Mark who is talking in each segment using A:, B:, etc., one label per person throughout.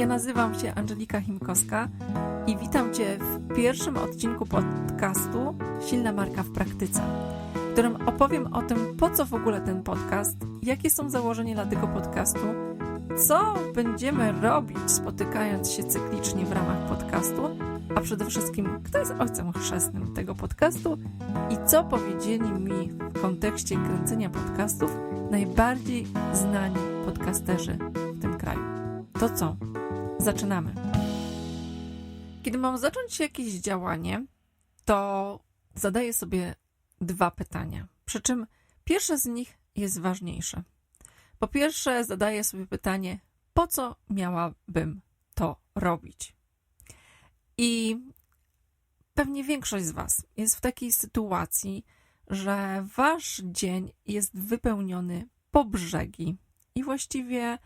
A: Ja nazywam się Angelika Chimkowska i witam Cię w pierwszym odcinku podcastu Silna Marka w Praktyce, w którym opowiem o tym, po co w ogóle ten podcast, jakie są założenia dla tego podcastu, co będziemy robić, spotykając się cyklicznie w ramach podcastu, a przede wszystkim, kto jest ojcem chrzestnym tego podcastu i co powiedzieli mi w kontekście kręcenia podcastów najbardziej znani podcasterzy w tym kraju. To co? Zaczynamy. Kiedy mam zacząć jakieś działanie, to zadaję sobie dwa pytania. Przy czym pierwsze z nich jest ważniejsze. Po pierwsze, zadaję sobie pytanie, po co miałabym to robić? I pewnie większość z Was jest w takiej sytuacji, że Wasz dzień jest wypełniony po brzegi i właściwie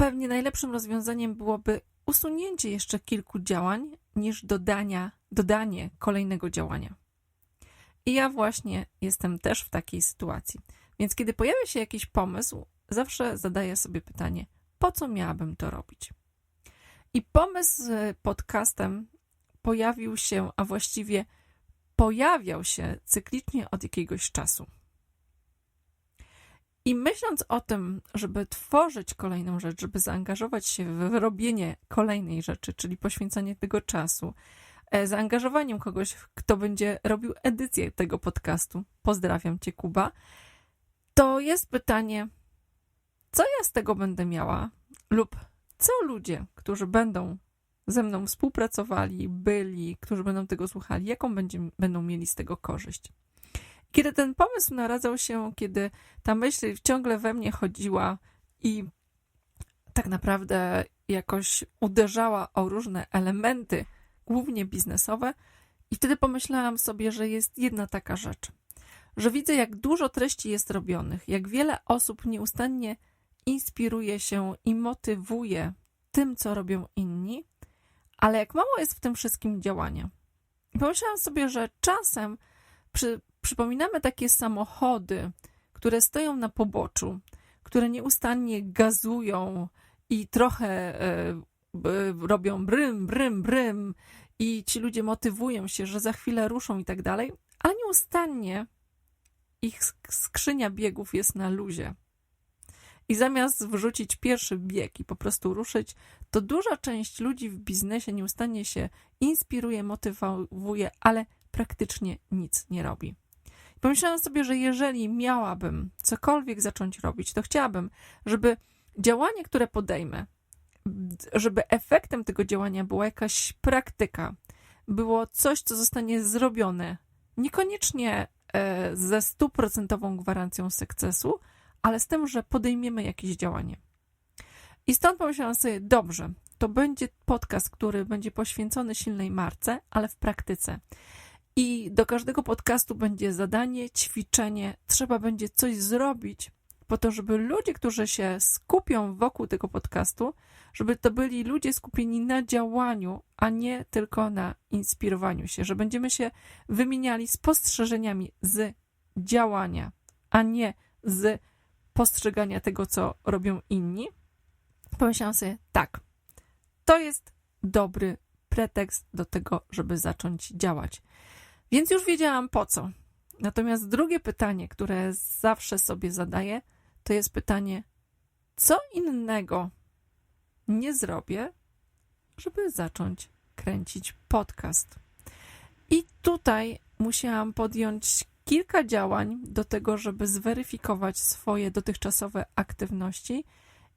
A: pewnie najlepszym rozwiązaniem byłoby usunięcie jeszcze kilku działań niż dodania, dodanie kolejnego działania. I ja właśnie jestem też w takiej sytuacji. Więc kiedy pojawia się jakiś pomysł, zawsze zadaję sobie pytanie, po co miałabym to robić? I pomysł z podcastem pojawił się, a właściwie pojawiał się cyklicznie od jakiegoś czasu. I myśląc o tym, żeby tworzyć kolejną rzecz, żeby zaangażować się w robienie kolejnej rzeczy, czyli poświęcanie tego czasu, e, zaangażowaniem kogoś, kto będzie robił edycję tego podcastu, pozdrawiam Cię, Kuba, to jest pytanie, co ja z tego będę miała, lub co ludzie, którzy będą ze mną współpracowali, byli, którzy będą tego słuchali, jaką będzie, będą mieli z tego korzyść. Kiedy ten pomysł naradzał się, kiedy ta myśl ciągle we mnie chodziła i tak naprawdę jakoś uderzała o różne elementy, głównie biznesowe, i wtedy pomyślałam sobie, że jest jedna taka rzecz, że widzę, jak dużo treści jest robionych, jak wiele osób nieustannie inspiruje się i motywuje tym, co robią inni, ale jak mało jest w tym wszystkim działania. I pomyślałam sobie, że czasem przy, przypominamy takie samochody, które stoją na poboczu, które nieustannie gazują i trochę e, robią brym, brym, brym, i ci ludzie motywują się, że za chwilę ruszą i tak dalej, ale nieustannie ich skrzynia biegów jest na luzie. I zamiast wrzucić pierwszy bieg i po prostu ruszyć, to duża część ludzi w biznesie nieustannie się inspiruje, motywuje, ale praktycznie nic nie robi. Pomyślałam sobie, że jeżeli miałabym cokolwiek zacząć robić, to chciałabym, żeby działanie, które podejmę, żeby efektem tego działania była jakaś praktyka, było coś, co zostanie zrobione, niekoniecznie e, ze stuprocentową gwarancją sukcesu, ale z tym, że podejmiemy jakieś działanie. I stąd pomyślałam sobie, dobrze, to będzie podcast, który będzie poświęcony silnej marce, ale w praktyce. I do każdego podcastu będzie zadanie, ćwiczenie, trzeba będzie coś zrobić po to, żeby ludzie, którzy się skupią wokół tego podcastu, żeby to byli ludzie skupieni na działaniu, a nie tylko na inspirowaniu się, że będziemy się wymieniali spostrzeżeniami z działania, a nie z postrzegania tego, co robią inni. Pomyślałam sobie, tak, to jest dobry pretekst do tego, żeby zacząć działać. Więc już wiedziałam po co. Natomiast drugie pytanie, które zawsze sobie zadaję, to jest pytanie, co innego nie zrobię, żeby zacząć kręcić podcast. I tutaj musiałam podjąć kilka działań do tego, żeby zweryfikować swoje dotychczasowe aktywności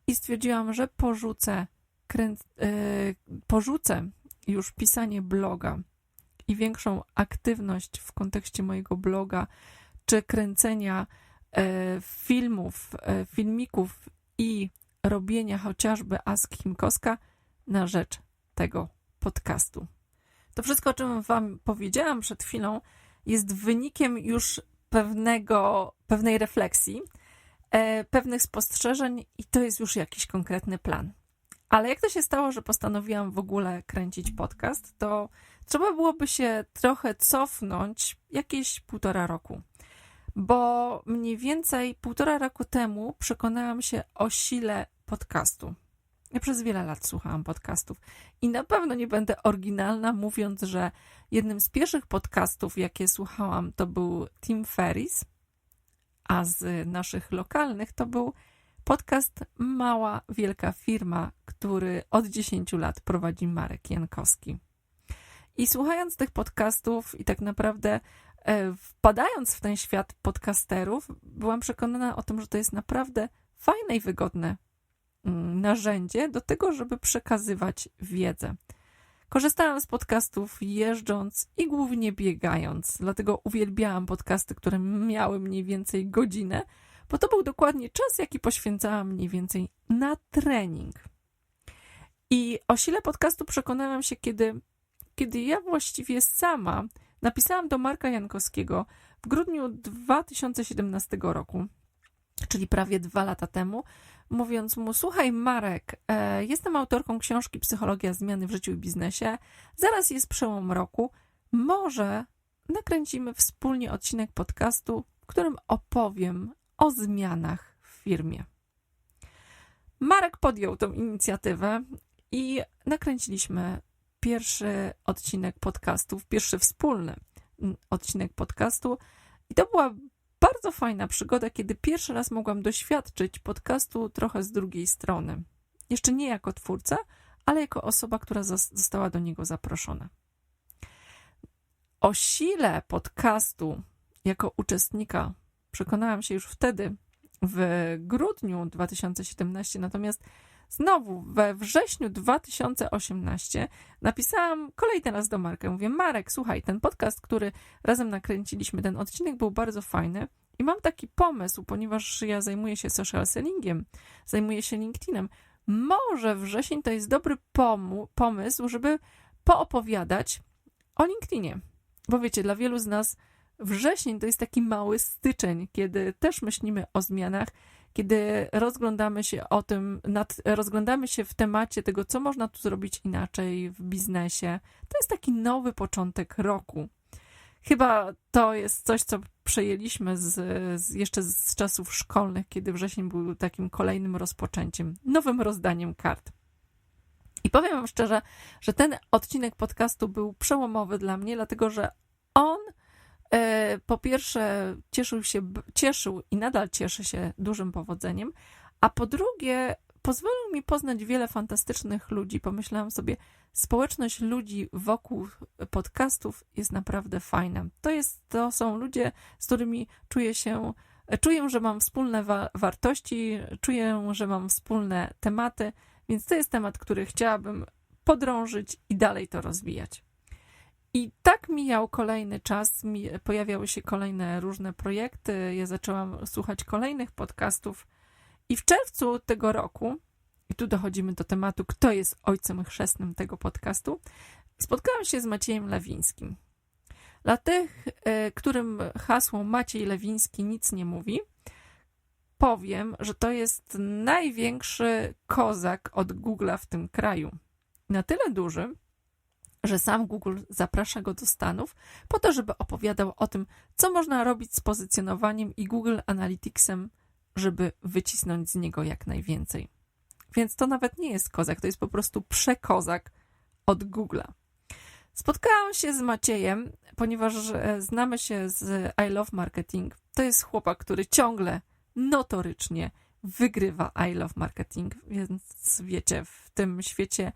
A: i stwierdziłam, że porzucę, krę... yy, porzucę już pisanie bloga i większą aktywność w kontekście mojego bloga, czy kręcenia e, filmów, e, filmików i robienia chociażby Ask Himkoska na rzecz tego podcastu. To wszystko, o czym Wam powiedziałam przed chwilą, jest wynikiem już pewnego, pewnej refleksji, e, pewnych spostrzeżeń, i to jest już jakiś konkretny plan. Ale jak to się stało, że postanowiłam w ogóle kręcić podcast, to trzeba byłoby się trochę cofnąć jakieś półtora roku. Bo mniej więcej półtora roku temu przekonałam się o sile podcastu. Ja przez wiele lat słuchałam podcastów i na pewno nie będę oryginalna, mówiąc, że jednym z pierwszych podcastów, jakie słuchałam, to był Tim Ferris, a z naszych lokalnych to był podcast Mała Wielka Firma, który od 10 lat prowadzi Marek Jankowski. I słuchając tych podcastów i tak naprawdę e, wpadając w ten świat podcasterów, byłam przekonana o tym, że to jest naprawdę fajne i wygodne mm, narzędzie do tego, żeby przekazywać wiedzę. Korzystałam z podcastów jeżdżąc i głównie biegając, dlatego uwielbiałam podcasty, które miały mniej więcej godzinę, bo to był dokładnie czas, jaki poświęcałam mniej więcej na trening. I o sile podcastu przekonałam się, kiedy, kiedy ja właściwie sama napisałam do Marka Jankowskiego w grudniu 2017 roku, czyli prawie dwa lata temu, mówiąc mu: Słuchaj, Marek, e, jestem autorką książki Psychologia zmiany w życiu i biznesie. Zaraz jest przełom roku. Może nakręcimy wspólnie odcinek podcastu, w którym opowiem o zmianach w firmie. Marek podjął tą inicjatywę i nakręciliśmy pierwszy odcinek podcastu, pierwszy wspólny odcinek podcastu. I to była bardzo fajna przygoda, kiedy pierwszy raz mogłam doświadczyć podcastu trochę z drugiej strony. Jeszcze nie jako twórca, ale jako osoba, która została do niego zaproszona. O sile podcastu jako uczestnika przekonałam się już wtedy, w grudniu 2017, natomiast znowu we wrześniu 2018 napisałam kolejny raz do Marka. Mówię, Marek, słuchaj, ten podcast, który razem nakręciliśmy, ten odcinek był bardzo fajny i mam taki pomysł, ponieważ ja zajmuję się social sellingiem, zajmuję się LinkedInem. Może wrzesień to jest dobry pomysł, żeby poopowiadać o LinkedInie. Bo wiecie, dla wielu z nas wrzesień to jest taki mały styczeń, kiedy też myślimy o zmianach, kiedy rozglądamy się o tym, nad, rozglądamy się w temacie tego, co można tu zrobić inaczej w biznesie. To jest taki nowy początek roku. Chyba to jest coś, co przejęliśmy z, z, jeszcze z czasów szkolnych, kiedy wrzesień był takim kolejnym rozpoczęciem, nowym rozdaniem kart. I powiem Wam szczerze, że ten odcinek podcastu był przełomowy dla mnie, dlatego że on po pierwsze cieszył się, cieszył i nadal cieszy się dużym powodzeniem, a po drugie pozwolił mi poznać wiele fantastycznych ludzi. Pomyślałam sobie, społeczność ludzi wokół podcastów jest naprawdę fajna. To, jest, to są ludzie, z którymi czuję się, czuję, że mam wspólne wa wartości, czuję, że mam wspólne tematy, więc to jest temat, który chciałabym podrążyć i dalej to rozwijać. I tak mijał kolejny czas, pojawiały się kolejne różne projekty, ja zaczęłam słuchać kolejnych podcastów i w czerwcu tego roku, i tu dochodzimy do tematu, kto jest ojcem chrzestnym tego podcastu, spotkałam się z Maciejem Lewińskim. Dla tych, e, którym hasło Maciej Lewiński nic nie mówi, powiem, że to jest największy kozak od Google'a w tym kraju. Na tyle duży, że sam Google zaprasza go do Stanów po to, żeby opowiadał o tym, co można robić z pozycjonowaniem i Google Analyticsem, żeby wycisnąć z niego jak najwięcej. Więc to nawet nie jest kozak, to jest po prostu przekozak od Google'a. Spotkałam się z Maciejem, ponieważ e, znamy się z I Love Marketing. To jest chłopak, który ciągle notorycznie wygrywa I Love Marketing, więc wiecie, w tym świecie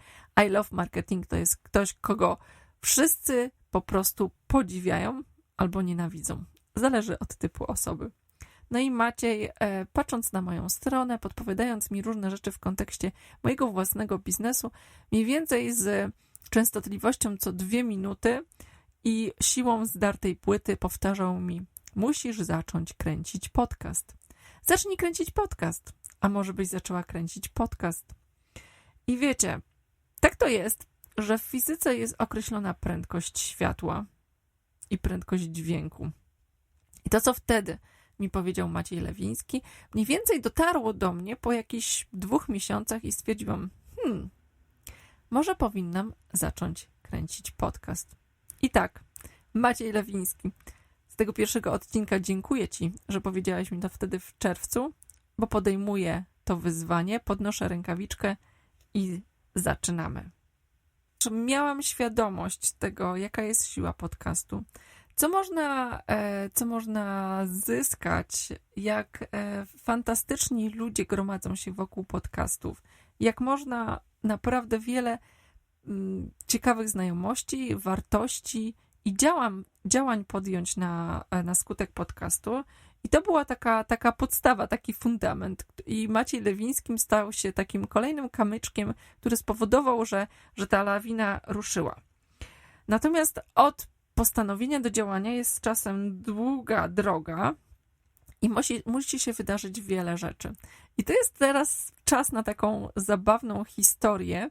A: I Love Marketing to jest ktoś, kogo wszyscy po prostu podziwiają albo nienawidzą. Zależy od typu osoby. No i Maciej, e, patrząc na moją stronę, podpowiadając mi różne rzeczy w kontekście mojego własnego biznesu, mniej więcej z częstotliwością co dwie minuty i siłą zdartej płyty powtarzał mi: Musisz zacząć kręcić podcast. Zacznij kręcić podcast. A może byś zaczęła kręcić podcast? I wiecie, tak to jest, że w fizyce jest określona prędkość światła i prędkość dźwięku. I to, co wtedy mi powiedział Maciej Lewiński, mniej więcej dotarło do mnie po jakichś dwóch miesiącach i stwierdziłam, hmm, może powinnam zacząć kręcić podcast. I tak, Maciej Lewiński tego pierwszego odcinka dziękuję Ci, że powiedziałaś mi to wtedy w czerwcu, bo podejmuję to wyzwanie, podnoszę rękawiczkę i zaczynamy. Miałam świadomość tego, jaka jest siła podcastu. Co można, e, co można zyskać, jak e, fantastyczni ludzie gromadzą się wokół podcastów, jak można naprawdę wiele mm, ciekawych znajomości, wartości i działam, działań podjąć na, na skutek podcastu. I to była taka, taka podstawa, taki fundament. I Maciej Lewińskim stał się takim kolejnym kamyczkiem, który spowodował, że, że ta lawina ruszyła. Natomiast od postanowienia do działania jest czasem długa droga i musi, musi się wydarzyć wiele rzeczy. I to jest teraz czas na taką zabawną historię,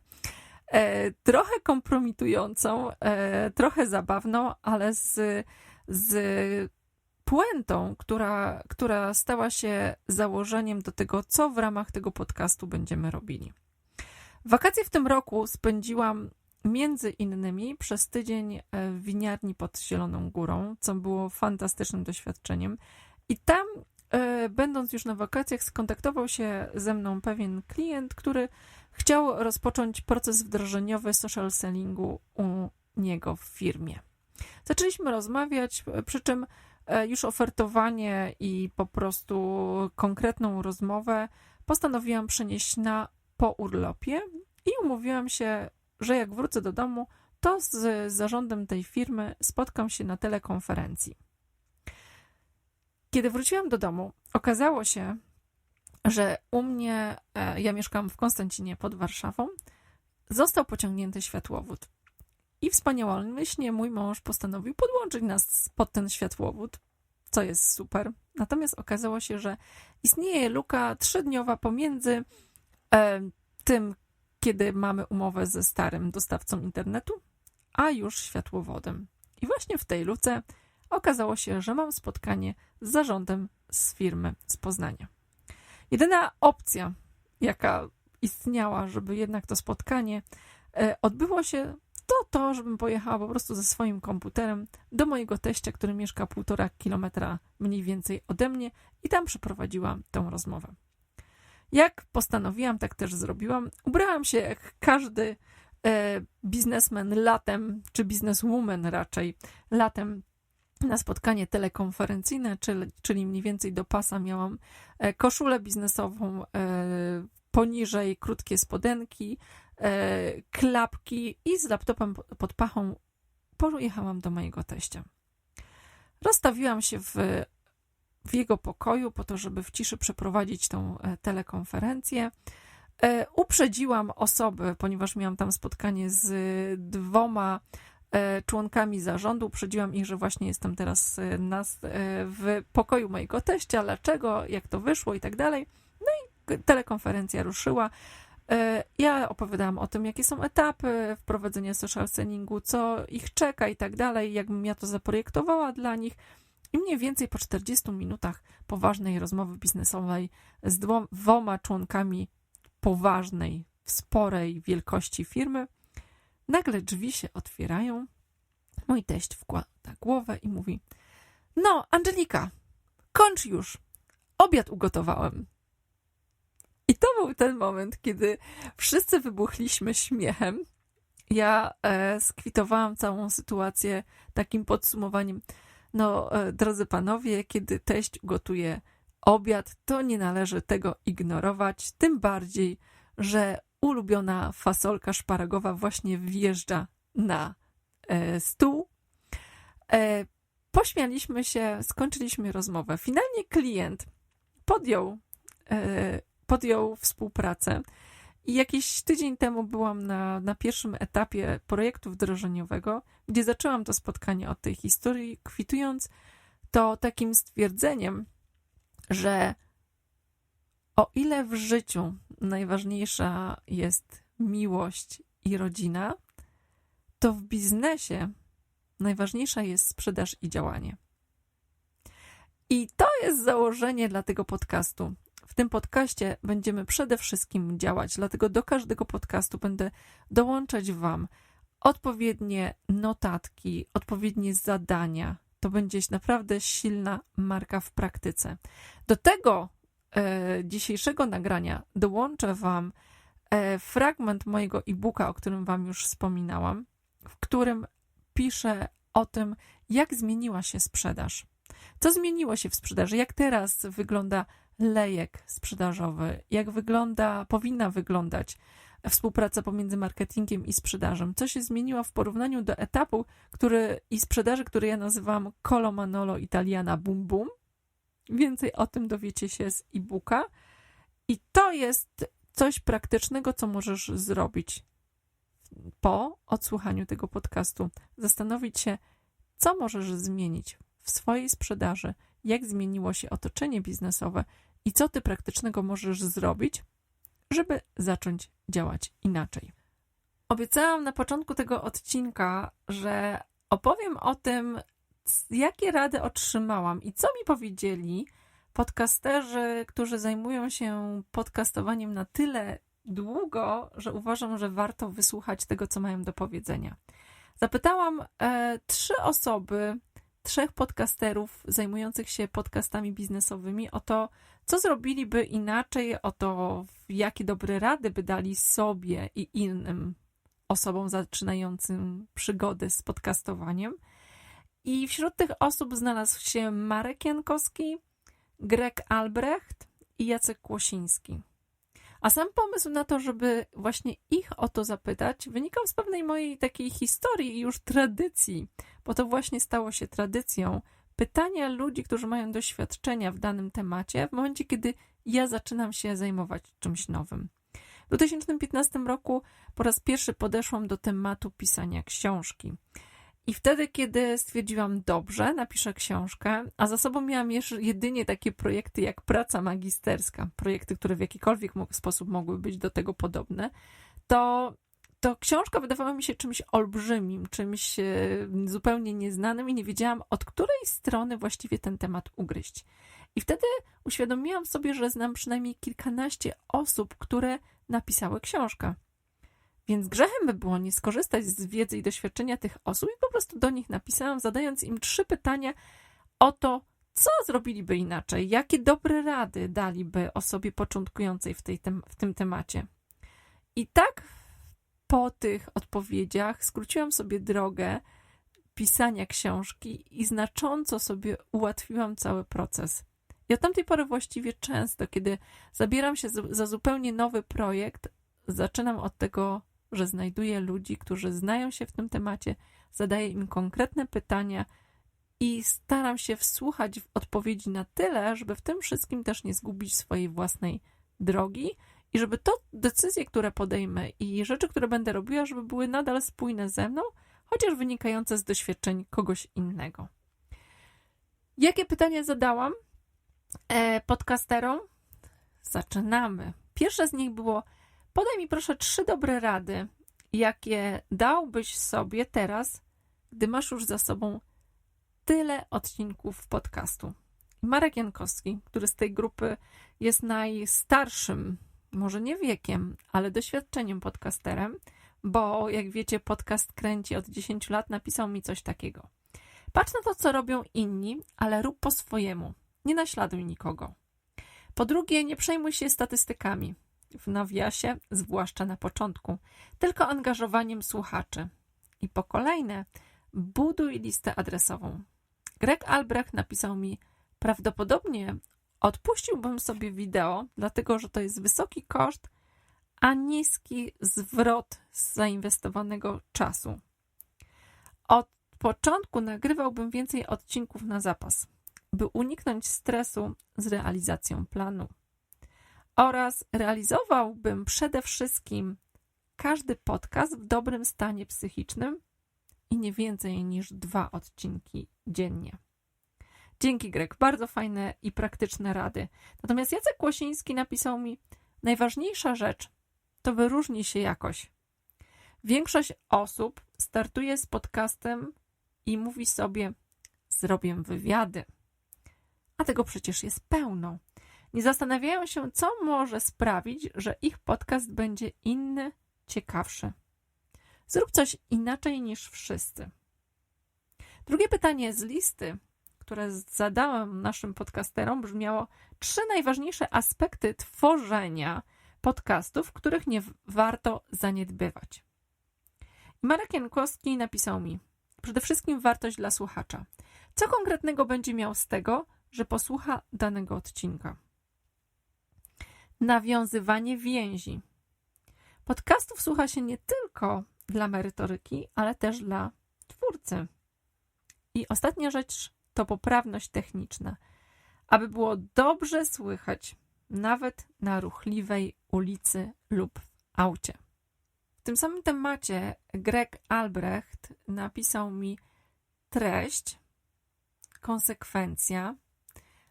A: trochę kompromitującą, e, trochę zabawną, ale z, z puentą, która, która stała się założeniem do tego, co w ramach tego podcastu będziemy robili. Wakacje w tym roku spędziłam między innymi przez tydzień e, w winiarni pod Zieloną Górą, co było fantastycznym doświadczeniem. I tam, e, będąc już na wakacjach, skontaktował się ze mną pewien klient, który chciał rozpocząć proces wdrożeniowy social sellingu u niego w firmie. Zaczęliśmy rozmawiać, przy czym e, już ofertowanie i po prostu konkretną rozmowę postanowiłam przenieść na po urlopie i umówiłam się że jak wrócę do domu, to z zarządem tej firmy spotkam się na telekonferencji. Kiedy wróciłam do domu, okazało się, że u mnie, e, ja mieszkam w Konstancinie pod Warszawą, został pociągnięty światłowód. I wspaniałomyślnie mój mąż postanowił podłączyć nas pod ten światłowód, co jest super. Natomiast okazało się, że istnieje luka trzydniowa pomiędzy e, tym, kiedy mamy umowę ze starym dostawcą internetu, a już światłowodem. I właśnie w tej luce okazało się, że mam spotkanie z zarządem z firmy z Poznania. Jedyna opcja, jaka istniała, żeby jednak to spotkanie e, odbyło się, to to, żebym pojechała po prostu ze swoim komputerem do mojego teścia, który mieszka półtora kilometra mniej więcej ode mnie i tam przeprowadziłam tą rozmowę. Jak postanowiłam, tak też zrobiłam. Ubrałam się jak każdy e, biznesmen latem, czy bizneswoman raczej, latem na spotkanie telekonferencyjne, czyli, mniej więcej do pasa miałam e, koszulę biznesową, e, poniżej krótkie spodenki, e, klapki i z laptopem pod pachą pojechałam do mojego teścia. Rozstawiłam się w w jego pokoju, po to, żeby w ciszy przeprowadzić tą telekonferencję. Uprzedziłam osoby, ponieważ miałam tam spotkanie z dwoma członkami zarządu. Uprzedziłam ich, że właśnie jestem teraz nas w pokoju mojego teścia, dlaczego, jak to wyszło i tak dalej. No i telekonferencja ruszyła. Ja opowiadałam o tym, jakie są etapy wprowadzenia social sellingu, co ich czeka i tak dalej, jakbym ja to zaprojektowała dla nich. I mniej więcej po 40 minutach poważnej rozmowy biznesowej z dwoma członkami poważnej, sporej wielkości firmy, nagle drzwi się otwierają. Mój teść wkłada głowę i mówi: No, Angelika, kończ już. Obiad ugotowałem. I to był ten moment, kiedy wszyscy wybuchliśmy śmiechem. Ja e, skwitowałam całą sytuację takim podsumowaniem. No, e, drodzy panowie, kiedy teść gotuje obiad, to nie należy tego ignorować, tym bardziej, że ulubiona fasolka szparagowa właśnie wjeżdża na e, stół. E, pośmialiśmy się, skończyliśmy rozmowę. Finalnie klient podjął, podjął współpracę. I jakiś tydzień temu byłam na, na pierwszym etapie projektu wdrożeniowego, gdzie zaczęłam to spotkanie od tej historii, kwitując to takim stwierdzeniem, że o ile w życiu najważniejsza jest miłość i rodzina, to w biznesie najważniejsza jest sprzedaż i działanie. I to jest założenie dla tego podcastu. W tym podcaście będziemy przede wszystkim działać, dlatego do każdego podcastu będę dołączać Wam odpowiednie notatki, odpowiednie zadania. To będzie naprawdę silna marka w praktyce. Do tego dzisiejszego nagrania dołączę Wam e, fragment mojego e-booka, o którym Wam już wspominałam, w którym piszę o tym, jak zmieniła się sprzedaż. Co zmieniło się w sprzedaży? Jak teraz wygląda lejek sprzedażowy? Jak wygląda, powinna wyglądać współpraca pomiędzy marketingiem i sprzedażą? Co się zmieniło w porównaniu do etapu który, i sprzedaży, który ja nazywam Colo Manolo Italiana Boom Boom? Więcej o tym dowiecie się z e-booka. I to jest coś praktycznego, co możesz zrobić po odsłuchaniu tego podcastu. Zastanowić się, co możesz zmienić w swojej sprzedaży, jak zmieniło się otoczenie biznesowe i co ty praktycznego możesz zrobić, żeby zacząć działać inaczej. Obiecałam na początku tego odcinka, że opowiem o tym, jakie rady otrzymałam i co mi powiedzieli podcasterzy, którzy zajmują się podcastowaniem na tyle długo, że uważam, że warto wysłuchać tego, co mają do powiedzenia. Zapytałam e, trzy osoby, trzech podcasterów zajmujących się podcastami biznesowymi o to, co zrobiliby inaczej, o to, jakie dobre rady by dali sobie i innym osobom zaczynającym przygody z podcastowaniem. I wśród tych osób znalazł się Marek Jankowski, Greg Albrecht i Jacek Kłosiński. A sam pomysł na to, żeby właśnie ich o to zapytać, wynikał z pewnej mojej takiej historii i już tradycji, bo to właśnie stało się tradycją pytania ludzi, którzy mają doświadczenia w danym temacie, w momencie, kiedy ja zaczynam się zajmować czymś nowym. W 2015 roku po raz pierwszy podeszłam do tematu pisania książki. I wtedy, kiedy stwierdziłam, dobrze, napiszę książkę, a za sobą miałam jedynie takie projekty jak praca magisterska, projekty, które w jakikolwiek sposób mogły być do tego podobne, to, to książka wydawała mi się czymś olbrzymim, czymś e, zupełnie nieznanym i nie wiedziałam, od której strony właściwie ten temat ugryźć. I wtedy uświadomiłam sobie, że znam przynajmniej kilkanaście osób, które napisały książkę. Więc grzechem by było nie skorzystać z wiedzy i doświadczenia tych osób i po prostu do nich napisałam, zadając im trzy pytania o to, co zrobiliby inaczej, jakie dobre rady daliby osobie początkującej w, tej tem w tym temacie. I tak po tych odpowiedziach skróciłam sobie drogę pisania książki i znacząco sobie ułatwiłam cały proces. I od tamtej pory właściwie często, kiedy zabieram się za zupełnie nowy projekt, zaczynam od tego że znajduję ludzi, którzy znają się w tym temacie, zadaję im konkretne pytania i staram się wsłuchać w odpowiedzi na tyle, żeby w tym wszystkim też nie zgubić swojej własnej drogi i żeby to decyzje, które podejmę i rzeczy, które będę robiła, żeby były nadal spójne ze mną, chociaż wynikające z doświadczeń kogoś innego. Jakie pytania zadałam e, podcasterom? Zaczynamy. Pierwsze z nich było, Podaj mi proszę trzy dobre rady, jakie dałbyś sobie teraz, gdy masz już za sobą tyle odcinków podcastu. Marek Jankowski, który z tej grupy jest najstarszym, może nie wiekiem, ale doświadczeniem podcasterem, bo jak wiecie, podcast kręci od 10 lat, napisał mi coś takiego. Patrz na to, co robią inni, ale rób po swojemu. Nie naśladuj nikogo. Po drugie, nie przejmuj się statystykami w nawiasie, zwłaszcza na początku, tylko angażowaniem słuchaczy. I po kolejne, buduj listę adresową. Greg Albrecht napisał mi, prawdopodobnie odpuściłbym sobie wideo, dlatego że to jest wysoki koszt, a niski zwrot z zainwestowanego czasu. Od początku nagrywałbym więcej odcinków na zapas, by uniknąć stresu z realizacją planu oraz realizowałbym przede wszystkim każdy podcast w dobrym stanie psychicznym i nie więcej niż dwa odcinki dziennie. Dzięki, Greg. Bardzo fajne i praktyczne rady. Natomiast Jacek Kłosiński napisał mi: Najważniejsza rzecz to wyróżni się jakoś. Większość osób startuje z podcastem i mówi sobie: Zrobię wywiady. A tego przecież jest pełno nie zastanawiają się, co może sprawić, że ich podcast będzie inny, ciekawszy. Zrób coś inaczej niż wszyscy. Drugie pytanie z listy, które zadałam naszym podcasterom, brzmiało: Trzy najważniejsze aspekty tworzenia podcastów, których nie warto zaniedbywać. Marek Jankowski napisał mi: Przede wszystkim wartość dla słuchacza. Co konkretnego będzie miał z tego, że posłucha danego odcinka? Nawiązywanie więzi. Podcastów słucha się nie tylko dla merytoryki, ale też dla twórcy. I ostatnia rzecz to poprawność techniczna. Aby było dobrze słychać, nawet na ruchliwej ulicy lub aucie. W tym samym temacie Greg Albrecht napisał mi treść, konsekwencja,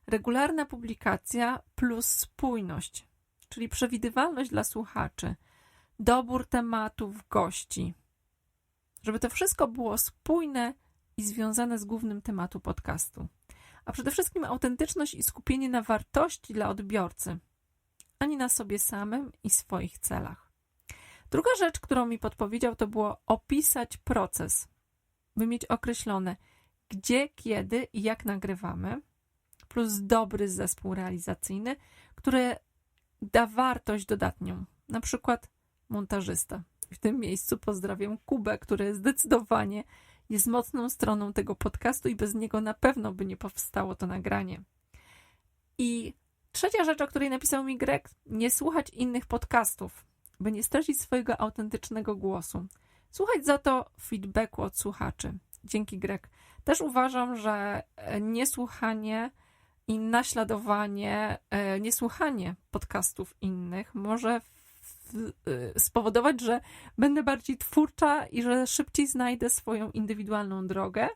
A: regularna publikacja plus spójność, czyli przewidywalność dla słuchaczy, dobór tematów, gości. Żeby to wszystko było spójne i związane z głównym tematu podcastu. A przede wszystkim autentyczność i skupienie na wartości dla odbiorcy, ani na sobie samym i swoich celach. Druga rzecz, którą mi podpowiedział, to było opisać proces, by mieć określone, gdzie, kiedy i jak nagrywamy, plus dobry zespół realizacyjny, który da wartość dodatnią, na przykład montażysta. W tym miejscu pozdrawiam Kubę, który zdecydowanie jest mocną stroną tego podcastu i bez niego na pewno by nie powstało to nagranie. I trzecia rzecz, o której napisał mi Greg, nie słuchać innych podcastów, by nie stracić swojego autentycznego głosu. Słuchać za to feedbacku od słuchaczy. Dzięki Greg. Też uważam, że e, niesłuchanie i naśladowanie, e, niesłuchanie podcastów innych może Y, spowodować, że będę bardziej twórcza i że szybciej znajdę swoją indywidualną drogę.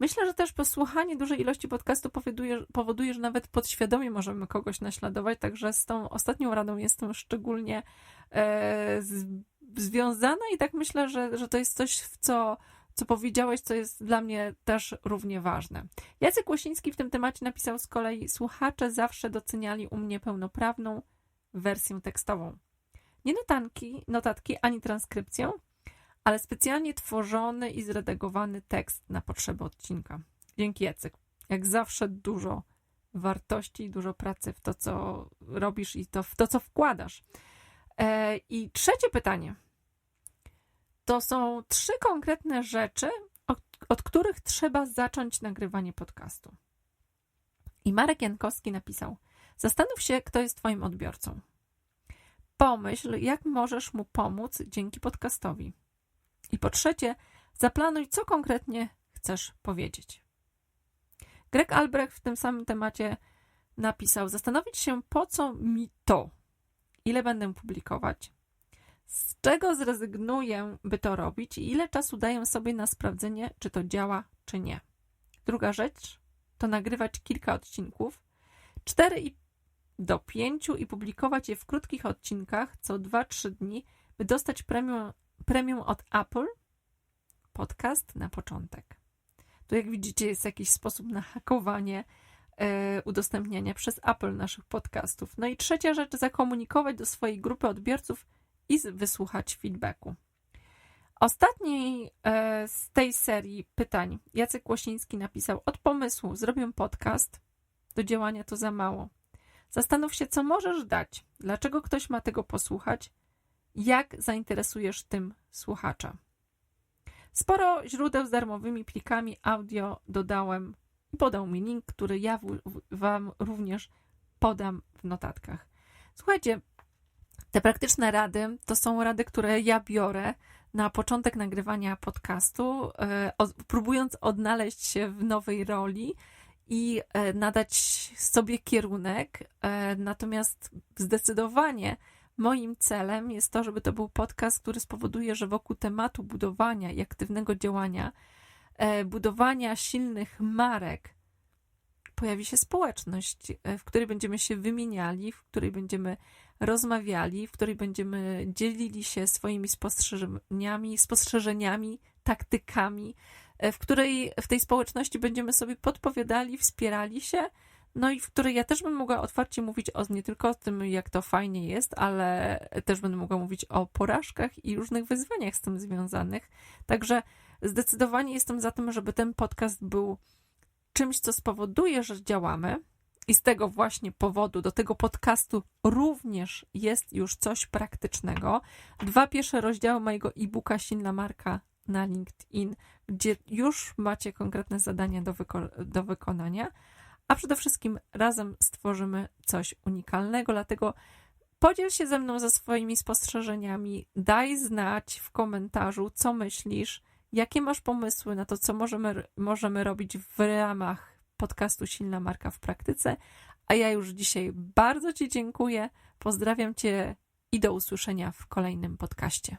A: Myślę, że też posłuchanie dużej ilości podcastu powoduje, powoduje, że nawet podświadomie możemy kogoś naśladować, także z tą ostatnią radą jestem szczególnie e, z, związana i tak myślę, że, że to jest coś, w co, co powiedziałeś, co jest dla mnie też równie ważne. Jacek Łosiński w tym temacie napisał z kolei: Słuchacze zawsze doceniali u mnie pełnoprawną wersję tekstową. Nie notanki, notatki ani transkrypcję, ale specjalnie tworzony i zredagowany tekst na potrzeby odcinka. Dzięki Jacek. Jak zawsze dużo wartości i dużo pracy w to, co robisz i to, w to, co wkładasz. E, I trzecie pytanie. To są trzy konkretne rzeczy, od, od których trzeba zacząć nagrywanie podcastu. I Marek Jankowski napisał: Zastanów się, kto jest Twoim odbiorcą. Pomyśl, jak możesz mu pomóc dzięki podcastowi. I po trzecie, zaplanuj, co konkretnie chcesz powiedzieć. Greg Albrecht w tym samym temacie napisał: Zastanowić się, po co mi to, ile będę publikować, z czego zrezygnuję, by to robić i ile czasu daję sobie na sprawdzenie, czy to działa, czy nie. Druga rzecz to nagrywać kilka odcinków, cztery i do pięciu i publikować je w krótkich odcinkach co 2-3 dni, by dostać premium, premium od Apple. Podcast na początek. Tu, jak widzicie, jest jakiś sposób na hakowanie e, udostępniania przez Apple naszych podcastów. No i trzecia rzecz, zakomunikować do swojej grupy odbiorców i wysłuchać feedbacku. Ostatniej z tej serii pytań Jacek Łosiński napisał: Od pomysłu zrobię podcast, do działania to za mało. Zastanów się, co możesz dać, dlaczego ktoś ma tego posłuchać, jak zainteresujesz tym słuchacza. Sporo źródeł z darmowymi plikami audio dodałem i podał mi link, który ja Wam również podam w notatkach. Słuchajcie, te praktyczne rady to są rady, które ja biorę na początek nagrywania podcastu, e, próbując odnaleźć się w nowej roli i e, nadać sobie kierunek. E, natomiast zdecydowanie moim celem jest to, żeby to był podcast, który spowoduje, że wokół tematu budowania i aktywnego działania, budowania silnych marek, pojawi się społeczność, w której będziemy się wymieniali, w której będziemy rozmawiali, w której będziemy dzielili się swoimi spostrzeżeniami, spostrzeżeniami, taktykami, w której w tej społeczności będziemy sobie podpowiadali, wspierali się, no i w której ja też bym mogła otwarcie mówić o, nie tylko o tym, jak to fajnie jest, ale też będę mogła mówić o porażkach i różnych wyzwaniach z tym związanych. Także zdecydowanie jestem za tym, żeby ten podcast był czymś, co spowoduje, że działamy I z tego właśnie powodu do tego podcastu również jest już coś praktycznego. Dwa pierwsze rozdziały mojego e-booka Silna Marka na LinkedIn, gdzie już macie konkretne zadania do, wyko- do wykonania, a przede wszystkim razem stworzymy coś unikalnego. Dlatego podziel się ze mną ze swoimi spostrzeżeniami, daj znać w komentarzu, co myślisz, jakie masz pomysły na to, co możemy, możemy robić w ramach podcastu Silna Marka w Praktyce. A ja już dzisiaj bardzo Ci dziękuję. Pozdrawiam Cię i do usłyszenia w kolejnym podcaście.